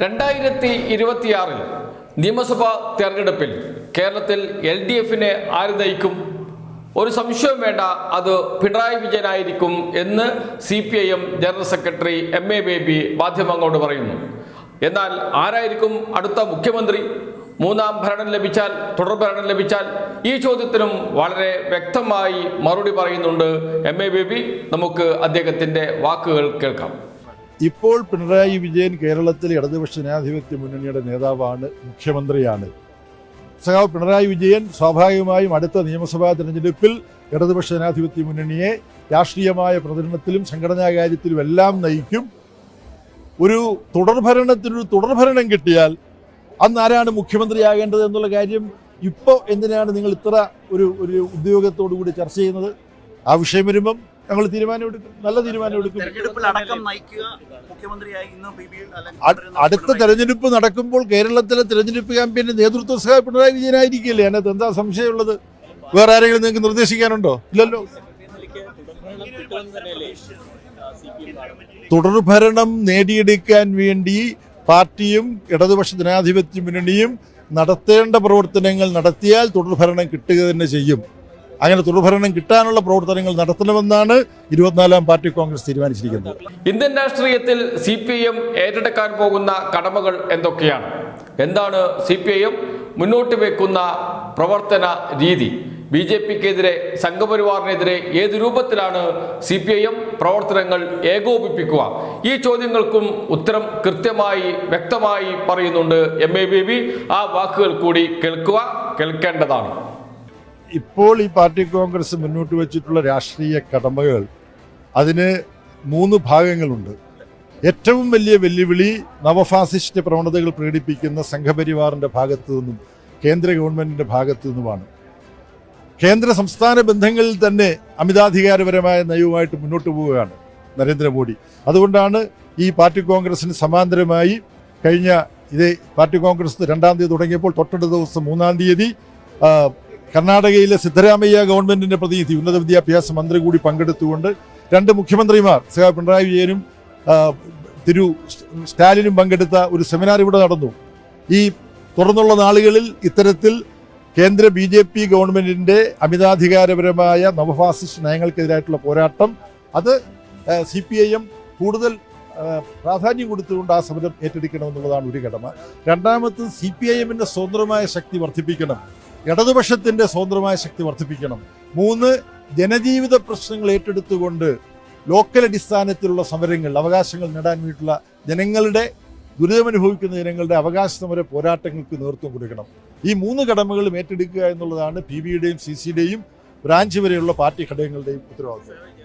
രണ്ടായിരത്തി ഇരുപത്തിയാറിൽ നിയമസഭാ തെരഞ്ഞെടുപ്പിൽ കേരളത്തിൽ എൽ ഡി എഫിനെ ആര് നയിക്കും ഒരു സംശയവും വേണ്ട അത് പിണറായി വിജയനായിരിക്കും എന്ന് C P I M general secretary M A Baby മാധ്യമങ്ങളോട് പറയുന്നു. എന്നാൽ ആരായിരിക്കും അടുത്ത മുഖ്യമന്ത്രി? മൂന്നാം ഭരണം ലഭിച്ചാൽ തുടർ ഭരണം ലഭിച്ചാൽ? ഈ ചോദ്യത്തിനും വളരെ വ്യക്തമായി മറുപടി പറയുന്നുണ്ട് എം എ ബേബി. നമുക്ക് അദ്ദേഹത്തിന്റെ വാക്കുകൾ കേൾക്കാം. ഇപ്പോൾ പിണറായി വിജയൻ കേരളത്തിൽ ഇടതുപക്ഷ ജനാധിപത്യ മുന്നണിയുടെ നേതാവാണ് മുഖ്യമന്ത്രിയാണ്. സഖാവ് പിണറായി വിജയൻ സ്വാഭാവികമായും അടുത്ത നിയമസഭാ തെരഞ്ഞെടുപ്പിൽ ഇടതുപക്ഷ ജനാധിപത്യ മുന്നണിയെ രാഷ്ട്രീയമായ പ്രചരണത്തിലും സംഘടനാ കാര്യത്തിലും എല്ലാം നയിക്കും. ഒരു തുടർഭരണത്തിനൊരു തുടർഭരണം കിട്ടിയാൽ അന്ന് ആരാണ് മുഖ്യമന്ത്രിയാകേണ്ടത് എന്നുള്ള കാര്യം ഇപ്പോൾ എന്തിനാണ് നിങ്ങൾ ഇത്ര ഒരു ഒരു ഉദ്യോഗത്തോടു കൂടി ചർച്ച ചെയ്യുന്നത്? ആ വിഷയം വരുമ്പം ഞങ്ങൾ തീരുമാനമെടുക്കും നല്ല തീരുമാനമെടുക്കും അടുത്ത തെരഞ്ഞെടുപ്പ് നടക്കുമ്പോൾ കേരളത്തിലെ തെരഞ്ഞെടുപ്പ് ക്യാമ്പയിന് നേതൃത്വ സഹായ പിണറായി വിജയനായിരിക്കില്ലേ? അതിനകത്ത് എന്താ സംശയമുള്ളത്? വേറെ ആരെങ്കിലും നിങ്ങൾക്ക് നിർദ്ദേശിക്കാനുണ്ടോ? ഇല്ലല്ലോ. തുടർഭരണം നേടിയെടുക്കാൻ വേണ്ടി പാർട്ടിയും ഇടതുപക്ഷ ജനാധിപത്യ മുന്നണിയും നടത്തേണ്ട പ്രവർത്തനങ്ങൾ നടത്തിയാൽ തുടർഭരണം കിട്ടുക തന്നെ ചെയ്യും. അങ്ങനെ തുടർഭരണം കിട്ടാനുള്ള പ്രവർത്തനങ്ങൾ നടത്തണമെന്നാണ് ഇരുപത്തിനാലാം പാർട്ടി കോൺഗ്രസ് തീരുമാനിച്ചിരിക്കുന്നത്. ഇന്ത്യൻ രാഷ്ട്രീയത്തിൽ സി പി എം ഏറ്റെടുക്കാൻ പോകുന്ന കടമകൾ എന്തൊക്കെയാണ്? എന്താണ് സി പി ഐ എം മുന്നോട്ട് വെക്കുന്ന പ്രവർത്തന രീതി? ബി ജെ പിക്കെതിരെ സംഘപരിവാറിനെതിരെ ഏത് രൂപത്തിലാണ് സി പി ഐ എം പ്രവർത്തനങ്ങൾ ഏകോപിപ്പിക്കുക? ഈ ചോദ്യങ്ങൾക്കും ഉത്തരം കൃത്യമായി വ്യക്തമായി പറയുന്നുണ്ട് എം എ ബി ആ വാക്കുകൾ കൂടി കേൾക്കുക കേൾക്കേണ്ടതാണ്. ഇപ്പോൾ ഈ പാർട്ടി കോൺഗ്രസ് മുന്നോട്ട് വെച്ചിട്ടുള്ള രാഷ്ട്രീയ കടമകൾ അതിന് മൂന്ന് ഭാഗങ്ങളുണ്ട്. ഏറ്റവും വലിയ വെല്ലുവിളി നവഫാസിസ്റ്റ് പ്രവണതകൾ പ്രകടിപ്പിക്കുന്ന സംഘപരിവാറിന്റെ ഭാഗത്തു നിന്നും കേന്ദ്ര ഗവൺമെന്റിന്റെ ഭാഗത്തു നിന്നുമാണ്. കേന്ദ്ര സംസ്ഥാന ബന്ധങ്ങളിൽ തന്നെ അമിതാധികാരപരമായ നയവുമായിട്ട് മുന്നോട്ട് പോവുകയാണ് നരേന്ദ്രമോദി. അതുകൊണ്ടാണ് ഈ പാർട്ടി കോൺഗ്രസിന് സമാന്തരമായി കഴിഞ്ഞ ഇതേ പാർട്ടി കോൺഗ്രസ് രണ്ടാം തീയതി തുടങ്ങിയപ്പോൾ തൊട്ടടുത്ത ദിവസം മൂന്നാം തീയതി കർണാടകയിലെ സിദ്ധരാമയ്യ ഗവൺമെന്റിന്റെ പ്രതിനിധി ഉന്നത വിദ്യാഭ്യാസ മന്ത്രി കൂടി പങ്കെടുത്തുകൊണ്ട് രണ്ട് മുഖ്യമന്ത്രിമാർ സഹ പിണറായി വിജയനും തിരു സ്റ്റാലിനും പങ്കെടുത്ത ഒരു സെമിനാർ ഇവിടെ നടന്നു. ഈ തുടർന്നുള്ള നാളുകളിൽ ഇത്തരത്തിൽ കേന്ദ്ര ബി ജെ പി ഗവൺമെന്റിന്റെ അമിതാധികാരപരമായ നവഫാസിസ്റ്റ് നയങ്ങൾക്കെതിരായിട്ടുള്ള പോരാട്ടം അത് സി പി ഐ എം കൂടുതൽ പ്രാധാന്യം കൊടുത്തുകൊണ്ട് ആ സമരം ഏറ്റെടുക്കണമെന്നുള്ളതാണ് ഒരു കടമ രണ്ടാമത് സി പി ഐ എമ്മിന്റെ സ്വതന്ത്രമായ ശക്തി വർദ്ധിപ്പിക്കണം. ഇടതുപക്ഷത്തിന്റെ സ്വതന്ത്രമായ ശക്തി വർദ്ധിപ്പിക്കണം. മൂന്ന് ജനജീവിത പ്രശ്നങ്ങൾ ഏറ്റെടുത്തുകൊണ്ട് ലോക്കൽ അടിസ്ഥാനത്തിലുള്ള സമരങ്ങൾ അവകാശങ്ങൾ നേടാൻ വേണ്ടിയിട്ടുള്ള ജനങ്ങളുടെ ദുരിതമനുഭവിക്കുന്ന ജനങ്ങളുടെ അവകാശ സമര പോരാട്ടങ്ങൾക്ക് നേതൃത്വം കൊടുക്കണം. ഈ മൂന്ന് കടമകളും ഏറ്റെടുക്കുക എന്നുള്ളതാണ് പി ബിയുടെയും സി സിയുടെയും ബ്രാഞ്ച് വരെയുള്ള പാർട്ടി ഘടകങ്ങളുടെയും ഉത്തരവാദിത്വം